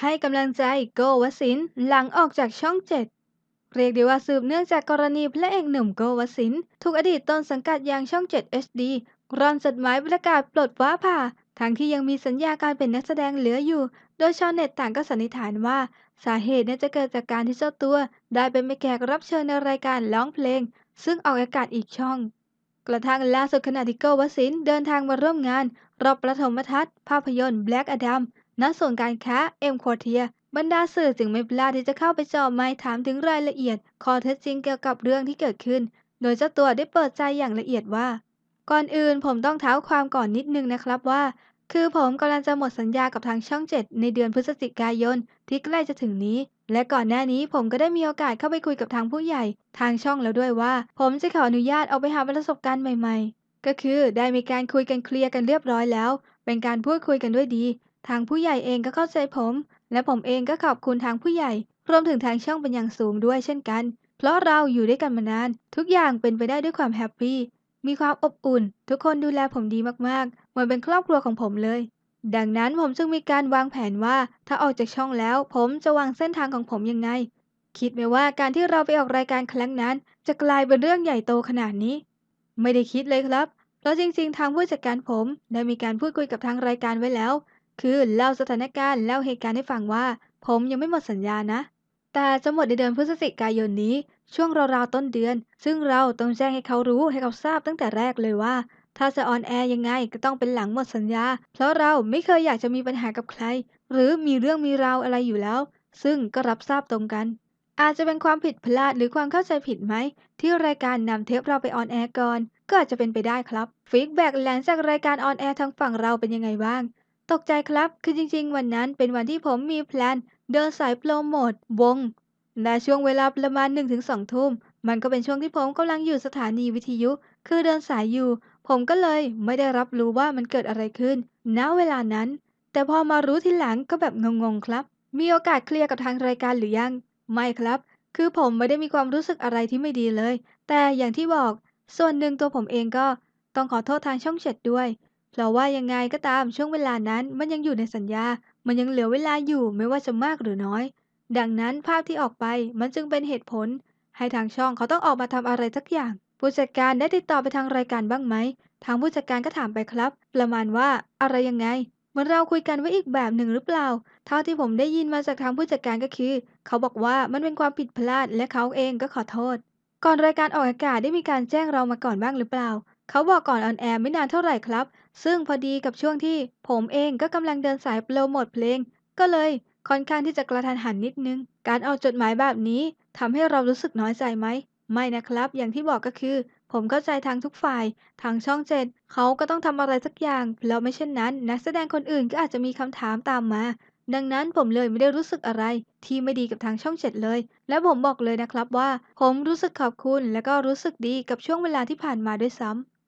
ให้กำลังใจโกวสินทร์หลังออกจากช่องเจ็ดเรียกได้ว่าสืบเนื่องจากกรณีพระเอกหนุ่มโกวสินทร์ถูกอดีตต้นสังกัดอย่างช่อง 7 HD ร่อนจดหมายประกาศปลดฟ้าผ่า ทั้งที่ยังมีสัญญาการเป็นนักแสดงเหลืออยู่ โดยชาวเน็ตต่างก็สันนิษฐานว่า สาเหตุน่าจะเกิดจากการที่เจ้าตัว ได้เป็นแขกรับเชิญในรายการร้องเพลง ซึ่งออกอากาศอีกช่อง กระทั่งล่าสุดขณะที่โกวสินทร์เดินทางมาร่วมงานรอบประถมทัศน์ภาพยนตร์ Black Adam ณศูนการค้าเอ็มควอเทียบรรดาสื่อจึงไม่พลาดที่จะเข้าไปจ่อไมค์ถามถึงรายละเอียดข้อเท็จจริงเกี่ยวกับเรื่องที่เกิดขึ้น โดยเจ้าตัวได้เปิดใจอย่างละเอียดว่า ก่อนอื่นผมต้องเท้าความก่อนนิดนึงนะครับว่า คือผมกำลังจะหมดสัญญากับทางช่อง7ในเดือนพฤศจิกายนที่ใกล้จะถึงนี้ และก่อนหน้านี้ผมก็ได้มีโอกาสเข้าไปคุยกับทางผู้ใหญ่ ทางช่องแล้วด้วยว่า ผมจะขออนุญาตเอาไปหาประสบการณ์ใหม่ ๆ ก็คือได้มีการคุยกันเคลียร์กันเรียบร้อยแล้ว เป็นการพูดคุยกันด้วยดี ทางผู้ใหญ่เองก็เข้าใจผม และผมเองก็ขอบคุณทางผู้ใหญ่ รวมถึงทางช่องเป็นอย่างสูงด้วยเช่นกัน เพราะเราอยู่ด้วยกันมานาน ทุกอย่างเป็นไปได้ด้วยความแฮปปี้ มีความอบอุ่น ทุกคนดูแลผมดีมากๆ เหมือนเป็นครอบครัวของผมเลย ดังนั้นผมจึงมีการวางแผนว่า ถ้าออกจากช่องแล้ว ผมจะวางเส้นทางของผมยังไง คิดไหมว่าการที่เราไปออกรายการครั้งนั้น จะกลายเป็นเรื่องใหญ่โตขนาดนี้ ไม่ได้คิดเลยครับเพราะจริงๆ ทางผู้จัดการผมได้มีการพูดคุยกับทางรายการไว้แล้ว คือเล่าสถานการณ์เล่าเหตุการณ์ให้ฟังว่า ผมยังไม่หมดสัญญานะ แต่จะหมดในเดือนพฤศจิกายนนี้ ช่วงราวๆต้นเดือน ซึ่งเราต้องแจ้งให้เขารู้ให้เขาทราบตั้งแต่แรกเลยว่า ถ้าจะออนแอร์ยังไงก็ต้องเป็นหลังหมดสัญญา เพราะเราไม่เคยอยากจะมีปัญหากับใคร หรือมีเรื่องมีราวอะไรอยู่แล้ว ซึ่งก็รับทราบตรงกัน อาจจะเป็นความผิดพลาดหรือความเข้าใจผิดไหมที่รายการนำเทปเราไปออนแอร์ก่อนก็อาจจะเป็นไปได้ครับฟีดแบ็กหลังจากรายการออนแอร์ทางฝั่งเราเป็นยังไงบ้าง ตกใจครับ คือจริงๆ วันนั้นเป็นวันที่ผมมีแพลน เดินสายโปรโมทวง และช่วงเวลาประมาณ 1-2 ทุ่ม มันก็เป็นช่วงที่ผมกำลังอยู่สถานีวิทยุ คือเดินสายอยู่ ผมก็เลยไม่ได้รับรู้ว่ามันเกิดอะไรขึ้น ณ เวลานั้น แต่พอมารู้ทีหลังก็แบบงงๆ ครับ มีโอกาสเคลียร์กับทางรายการหรือยัง ไม่ครับ คือผมไม่ได้มีความรู้สึกอะไรที่ไม่ดีเลย แต่อย่างที่บอก ส่วนหนึ่งตัวผมเองก็ต้องขอโทษทางช่องเจ็ดด้วย เพราะว่ายังไงก็ตามช่วงเวลานั้นมันยังอยู่ในสัญญา มันยังเหลือเวลาอยู่ไม่ว่าจะมากหรือน้อย ดังนั้นภาพที่ออกไปมันจึงเป็นเหตุผล ให้ทางช่องเขาต้องออกมาทำอะไรสักอย่าง ผู้จัดการได้ติดต่อไปทางรายการบ้างไหม ทางผู้จัดการก็ถามไปครับ ประมาณว่าอะไรยังไงเหมือนเราคุยกันไว้อีกแบบหนึ่งหรือเปล่า เท่าที่ผมได้ยินมาจากทางผู้จัดการก็คือ เขาบอกว่ามันเป็นความผิดพลาดและเขาเองก็ขอโทษ ก่อนรายการออกอากาศได้มีการแจ้งเรามาก่อนบ้างหรือเปล่า เขาบอกก่อนออนแอร์ไม่นานเท่าไหร่ครับ ซึ่งพอดีกับช่วงที่ผมเองก็กำลังเดินสายโปรโมทเพลง ก็เลยค่อนข้างที่จะกระทันหันนิดนึง การเอาจดหมายแบบนี้ทำให้เรารู้สึกน้อยใจไหม ไม่นะครับ อย่างที่บอกก็คือ ผมเข้าใจทางทุกฝ่าย ทางช่องเจ็ดเขาก็ต้องทำอะไรสักอย่าง แล้วไม่เช่นนั้น นักแสดงคนอื่นก็อาจจะมีคำถามตามมา ดังนั้นผมเลยไม่ได้รู้สึกอะไร ที่ไม่ดีกับทางช่องเจ็ดเลย และผมบอกเลยนะครับว่า ผมรู้สึกขอบคุณ และก็รู้สึกดีกับช่วงเวลาที่ผ่านมาด้วยซ้ำ